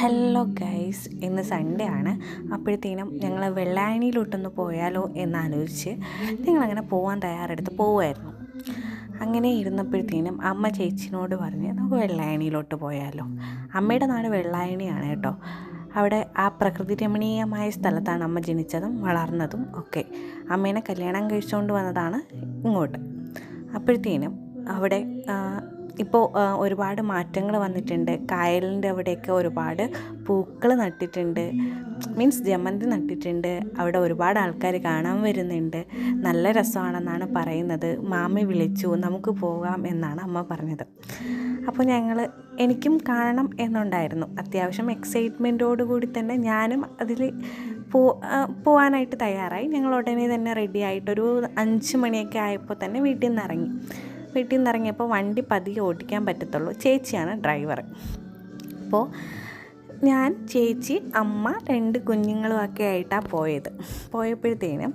Hello guys ഇന്ന് Sunday ആണ്. അപ്പോഴത്തേനും ഞങ്ങൾ വെള്ളായണിയിലോട്ടൊന്ന് പോയാലോ എന്നാലോചിച്ച് ഞങ്ങളങ്ങനെ പോകാൻ തയ്യാറെടുത്ത് പോവുമായിരുന്നു അങ്ങനെ ഇരുന്നപ്പോഴത്തേനും അമ്മ ചേച്ചിനോട് പറഞ്ഞ് നമുക്ക് വെള്ളായണിയിലോട്ട് പോയാലോ. അമ്മയുടെ നാട് വെള്ളായണിയാണ് കേട്ടോ. അവിടെ ആ പ്രകൃതി രമണീയമായ സ്ഥലത്താണ് അമ്മ ജനിച്ചതും വളർന്നതും ഒക്കെ. അമ്മേനെ കല്യാണം കഴിച്ചുകൊണ്ട് വന്നതാണ് ഇങ്ങോട്ട്. അപ്പോഴത്തേനും അവിടെ ഇപ്പോൾ ഒരുപാട് മാറ്റങ്ങൾ വന്നിട്ടുണ്ട്. കായലിന്റെ അവിടെയൊക്കെ ഒരുപാട് പൂക്കൾ നട്ടിട്ടുണ്ട്. മീൻസ് ജമന്തി നട്ടിട്ടുണ്ട്. അവിടെ ഒരുപാട് ആൾക്കാർ കാണാൻ വരുന്നുണ്ട്. നല്ല രസമാണെന്നാണ് പറയുന്നത്. മാമി വിളിച്ചു നമുക്ക് പോകാം എന്നാണ് അമ്മ പറഞ്ഞത്. അപ്പോൾ ഞങ്ങൾ എനിക്കും കാണണം എന്നുണ്ടായിരുന്നു. അത്യാവശ്യം എക്സൈറ്റ്മെന്റോടു കൂടി തന്നെ ഞാനും അതിൽ പോ പോവാനായിട്ട് തയ്യാറായി. ഞങ്ങൾ ഉടനെ തന്നെ റെഡി ആയിട്ടൊരു അഞ്ച് മണിയൊക്കെ ആയപ്പോൾ തന്നെ വീട്ടിൽ നിന്ന് ഇറങ്ങി. വീട്ടിൽ നിന്ന് ഇറങ്ങിയപ്പോൾ വണ്ടി പതിയെ ഓടിക്കാൻ പറ്റത്തുള്ളൂ. ചേച്ചിയാണ് ഡ്രൈവർ അപ്പോൾ ഞാൻ ചേച്ചി അമ്മ രണ്ട് കുഞ്ഞുങ്ങളുമൊക്കെ ആയിട്ടാണ് പോയത്. പോയപ്പോഴത്തേനും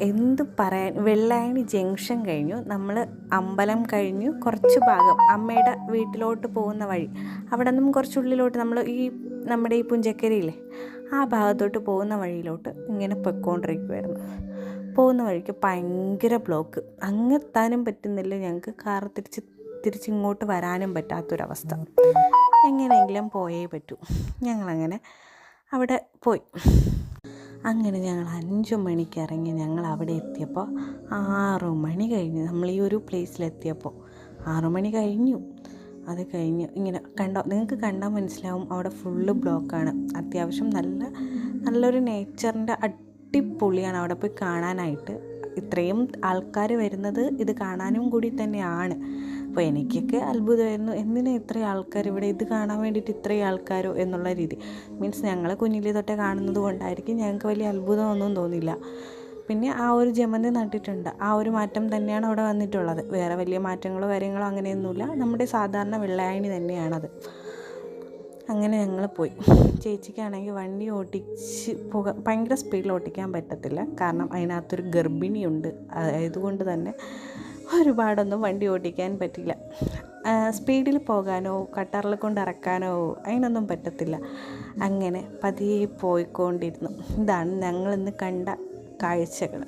എന്ത് പറയാൻ വെള്ളായണി ജംഗ്ഷൻ കഴിഞ്ഞു. നമ്മൾ അമ്പലം കഴിഞ്ഞു. കുറച്ച് ഭാഗം അമ്മയുടെ വീട്ടിലോട്ട് പോകുന്ന വഴി. അവിടെ നിന്നും കുറച്ചുള്ളിലോട്ട് നമ്മൾ ഈ നമ്മുടെ ഈ പുഞ്ചക്കരയില്ലേ? ആ ഭാഗത്തോട്ട് പോകുന്ന വഴിയിലോട്ട് ഇങ്ങനെ പൊയ്ക്കൊണ്ടിരിക്കുമായിരുന്നു പോകുന്ന വഴിക്ക് ഭയങ്കര ബ്ലോക്ക് അങ്ങെത്താനും പറ്റുന്നില്ല. ഞങ്ങൾക്ക് കാർ തിരിച്ച് തിരിച്ചിങ്ങോട്ട് വരാനും പറ്റാത്തൊരവസ്ഥ. എങ്ങനെയെങ്കിലും പോയേ പറ്റൂ. ഞങ്ങളങ്ങനെ അവിടെ പോയി. അങ്ങനെ ഞങ്ങൾ അഞ്ച് മണിക്ക് ഇറങ്ങി ഞങ്ങൾ അവിടെ എത്തിയപ്പോൾ ആറു മണി കഴിഞ്ഞു. നമ്മൾ ഈ ഒരു പ്ലേസിലെത്തിയപ്പോൾ ആറു മണി കഴിഞ്ഞു. അത് കഴിഞ്ഞ് ഇങ്ങനെ കണ്ടോ നിങ്ങൾക്ക് കണ്ടാൽ മനസ്സിലാവും അവിടെ ഫുള്ള് ബ്ലോക്കാണ് അത്യാവശ്യം നല്ല നല്ലൊരു നേച്ചറിന്റെ അടിപൊളിയാണ് അവിടെ പോയി കാണാനായിട്ട്. ഇത്രയും ആൾക്കാർ വരുന്നത് ഇത് കാണാനും കൂടി തന്നെയാണ്. അപ്പോൾ എനിക്കൊക്കെ അത്ഭുതമായിരുന്നു എന്തിനാ ഇത്രയും ആൾക്കാർ ഇവിടെ? ഇത് കാണാൻ വേണ്ടിയിട്ട് ഇത്രയും ആൾക്കാരോ എന്നുള്ള രീതി. മീൻസ് ഞങ്ങളെ കുഞ്ഞിലേ തൊട്ടേ കാണുന്നത് കൊണ്ടായിരിക്കും ഞങ്ങൾക്ക് വലിയ അത്ഭുതമൊന്നും തോന്നില്ല പിന്നെ ആ ഒരു ജമന്തി നട്ടിട്ടുണ്ട്. ആ ഒരു മാറ്റം തന്നെയാണ് അവിടെ വന്നിട്ടുള്ളത്. വേറെ വലിയ മാറ്റങ്ങളോ കാര്യങ്ങളോ അങ്ങനെയൊന്നുമില്ല. നമ്മുടെ സാധാരണ വെള്ളായണി തന്നെയാണത്. അങ്ങനെ ഞങ്ങൾ പോയി. ചേച്ചിക്കാണെങ്കിൽ വണ്ടി ഓട്ടിച്ച് പോകാൻ ഭയങ്കര സ്പീഡിൽ ഓട്ടിക്കാൻ പറ്റത്തില്ല. കാരണം അതിനകത്തൊരു ഗർഭിണിയുണ്ട്. അതായതുകൊണ്ട് തന്നെ ഒരുപാടൊന്നും വണ്ടി ഓടിക്കാൻ പറ്റില്ല. സ്പീഡിൽ പോകാനോ കട്ടറിൽ കൊണ്ട് ഇറക്കാനോ അതിനൊന്നും പറ്റത്തില്ല. അങ്ങനെ പതിയെ പോയിക്കൊണ്ടിരുന്നു. ഇതാണ് ഞങ്ങളിന്ന് കണ്ട കാഴ്ചകൾ.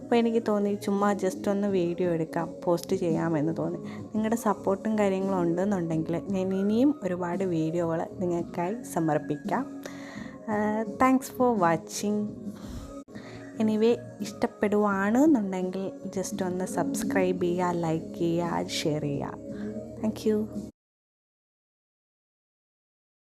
അപ്പോൾ എനിക്ക് തോന്നി ചുമ്മാ ജസ്റ്റ് ഒന്ന് വീഡിയോ എടുക്കാം പോസ്റ്റ് ചെയ്യാമെന്ന് തോന്നി. നിങ്ങളുടെ സപ്പോർട്ടും കാര്യങ്ങളും ഉണ്ടെന്നുണ്ടെങ്കിൽ ഞാൻ ഇനിയും ഒരുപാട് വീഡിയോകൾ നിങ്ങൾക്കായി സമർപ്പിക്കാം. താങ്ക്സ് ഫോർ വാച്ചിങ് എനിവേ ഇഷ്ടപ്പെടുവാണ് എന്നുണ്ടെങ്കിൽ ജസ്റ്റ് ഒന്ന് സബ്സ്ക്രൈബ് ചെയ്യുക ലൈക്ക് ചെയ്യുക ഷെയർ ചെയ്യുക. താങ്ക്